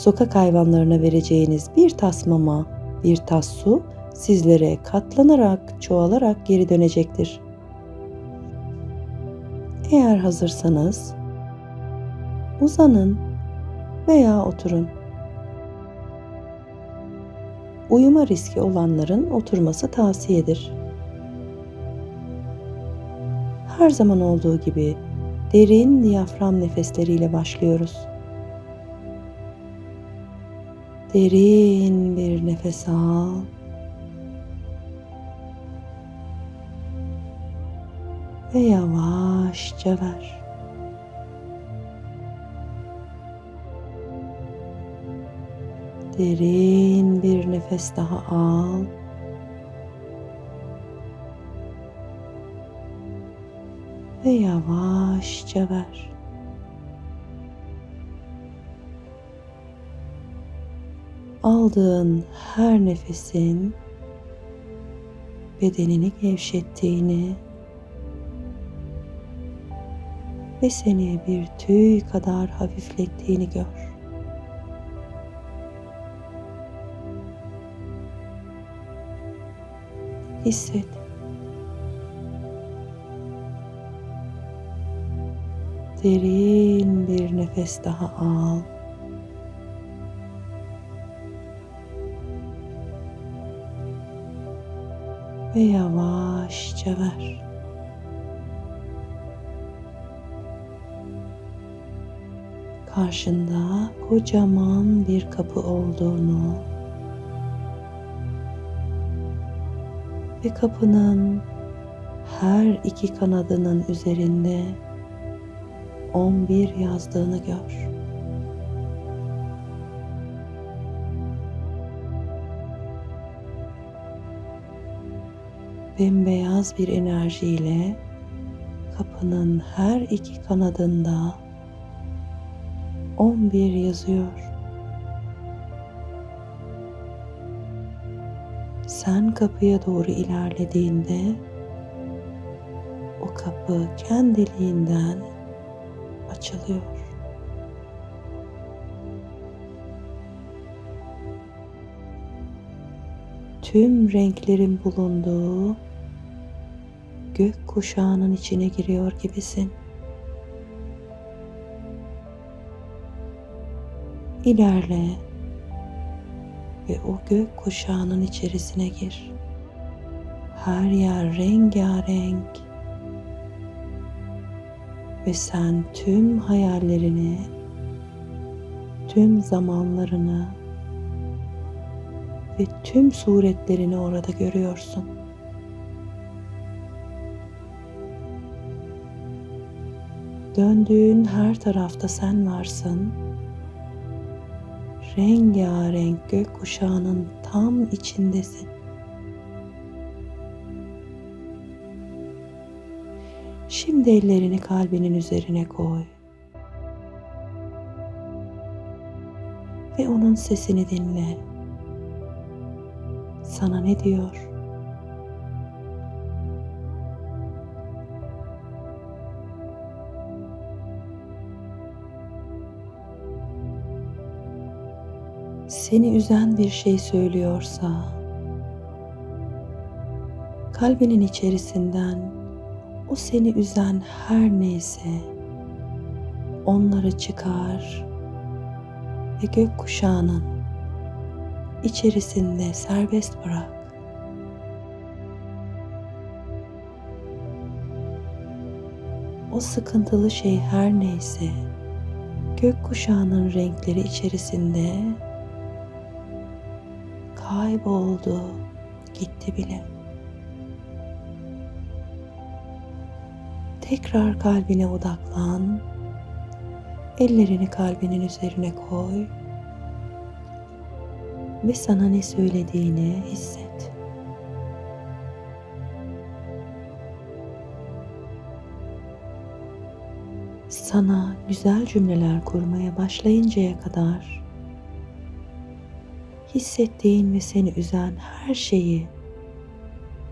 Sokak hayvanlarına vereceğiniz bir tas mama, bir tas su sizlere katlanarak, çoğalarak geri dönecektir. Eğer hazırsanız uzanın veya oturun. Uyuma riski olanların oturması tavsiyedir. Her zaman olduğu gibi derin diyafram nefesleriyle başlıyoruz. Derin bir nefes al. Ve yavaşça ver. Derin bir nefes daha al. Ve yavaşça ver. Aldığın her nefesin bedenini gevşettiğini ve seni bir tüy kadar hafiflettiğini gör. Hisset. Derin bir nefes daha al. Ve yavaşça ver. Karşında kocaman bir kapı olduğunu ve kapının her iki kanadının üzerinde 11 yazdığını gör. Bembeyaz bir enerjiyle kapının her iki kanadında 11 yazıyor. Sen kapıya doğru ilerlediğinde o kapı kendiliğinden açılıyor. Tüm renklerin bulunduğu gök kuşağının içine giriyor gibisin. İlerle ve o gök kuşağının içerisine gir. Her yer rengarenk ve sen tüm hayallerini, tüm zamanlarını ve tüm suretlerini orada görüyorsun. Döndüğün her tarafta sen varsın rengarenk gök kuşağının tam içindesin. Şimdi ellerini kalbinin üzerine koy. Ve onun sesini dinle. Sana ne diyor? Seni üzen bir şey söylüyorsa kalbinin içerisinden o seni üzen her neyse onları çıkar ve gök kuşağının içerisinde serbest bırak. O sıkıntılı şey her neyse gök kuşağının renkleri içerisinde kayboldu, gitti bile. Tekrar kalbine odaklan. Ellerini kalbinin üzerine koy ve sana ne söylediğini hisset. Sana güzel cümleler kurmaya başlayıncaya kadar hissettiğin ve seni üzen her şeyi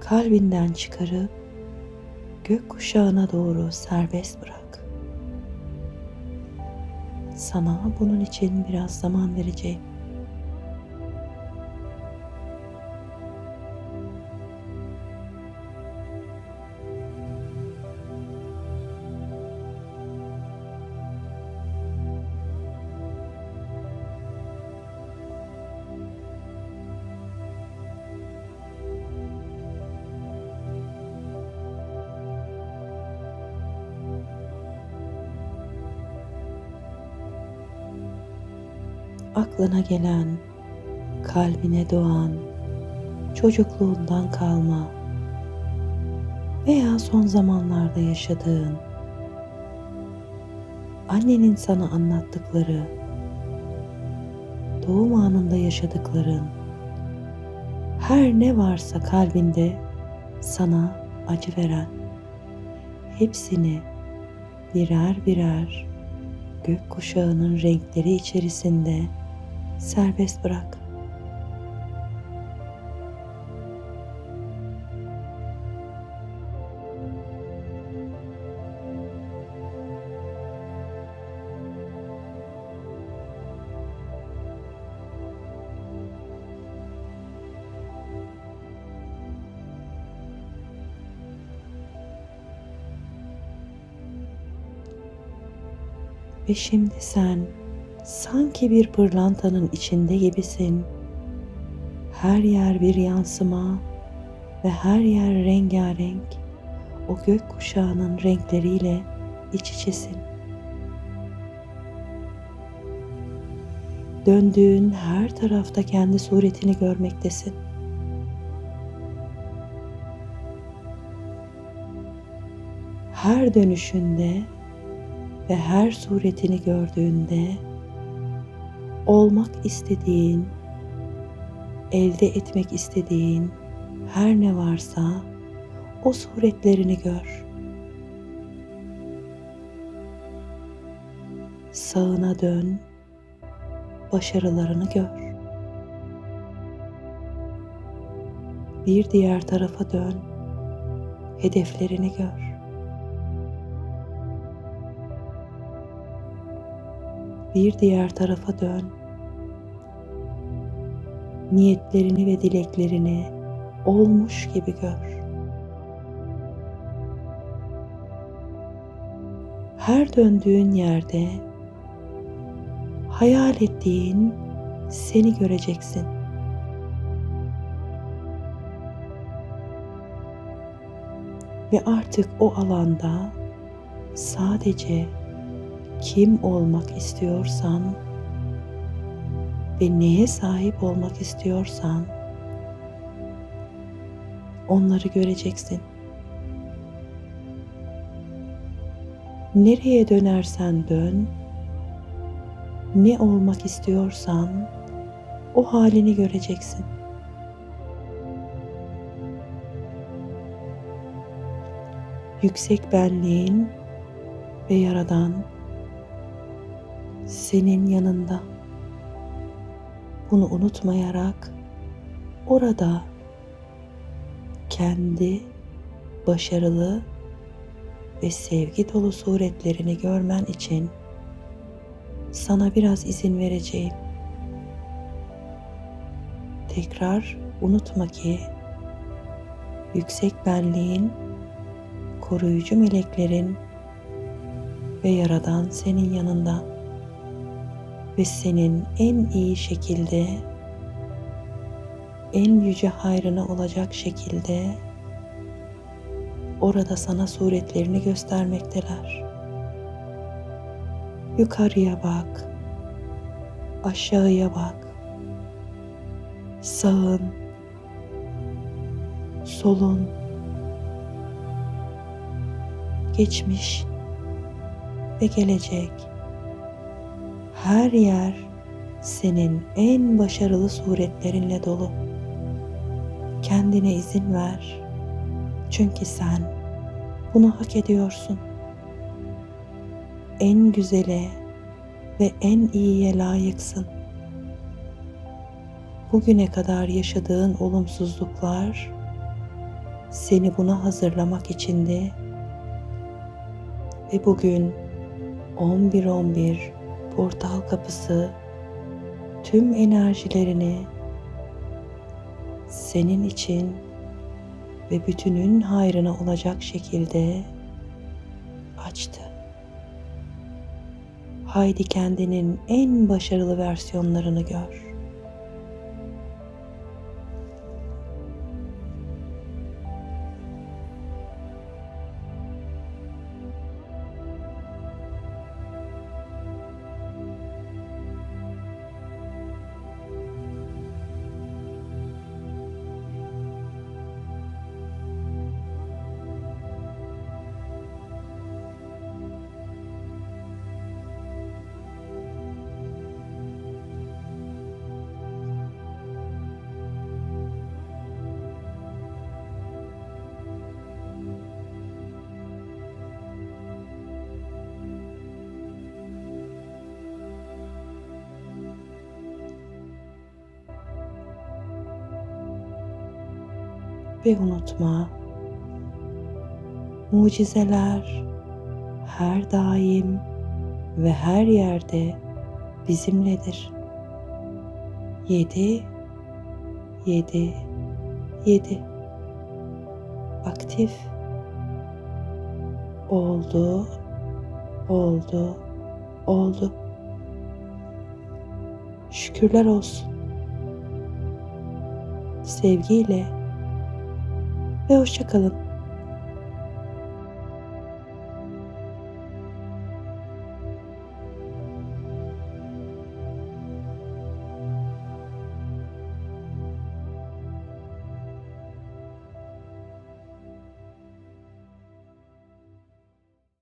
kalbinden çıkarıp gök kuşağına doğru serbest bırak. Sana bunun için biraz zaman vereceğim. Aklına gelen, kalbine doğan, çocukluğundan kalma veya son zamanlarda yaşadığın, annenin sana anlattıkları, doğum anında yaşadıkların, her ne varsa kalbinde sana acı veren, hepsini birer birer gök kuşağının renkleri içerisinde serbest bırak. Ve şimdi sen sanki bir pırlantanın içinde gibisin. Her yer bir yansıma ve her yer rengarenk. O gök kuşağının renkleriyle iç içesin. Döndüğün her tarafta kendi suretini görmektesin. Her dönüşünde ve her suretini gördüğünde olmak istediğin, elde etmek istediğin her ne varsa o suretlerini gör. Sağına dön, başarılarını gör. Bir diğer tarafa dön, hedeflerini gör. Bir diğer tarafa dön. Niyetlerini ve dileklerini olmuş gibi gör. Her döndüğün yerde hayal ettiğin seni göreceksin. Ve artık o alanda sadece kim olmak istiyorsan ve neye sahip olmak istiyorsan onları göreceksin. Nereye dönersen dön, ne olmak istiyorsan o halini göreceksin. Yüksek benliğin ve yaradan senin yanında. Bunu unutmayarak orada kendi başarılı ve sevgi dolu suretlerini görmen için sana biraz izin vereceğim. Tekrar unutma ki yüksek benliğin, koruyucu meleklerin ve yaradan senin yanında ve senin en iyi şekilde en yüce hayrına olacak şekilde orada sana suretlerini göstermekteler. Yukarıya bak. Aşağıya bak. Sağın, solun, geçmiş ve gelecek her yer senin en başarılı suretlerinle dolu. Kendine izin ver. Çünkü sen bunu hak ediyorsun. En güzele ve en iyiye layıksın. Bugüne kadar yaşadığın olumsuzluklar seni buna hazırlamak içindi ve bugün 11 11 portal kapısı tüm enerjilerini senin için ve bütünün hayrına olacak şekilde açtı. Haydi kendinin en başarılı versiyonlarını gör. Ve unutma, mucizeler her daim ve her yerde bizimledir. Yedi, yedi, yedi. Aktif. Oldu, oldu, oldu. Şükürler olsun. Sevgiyle ve hoşçakalın.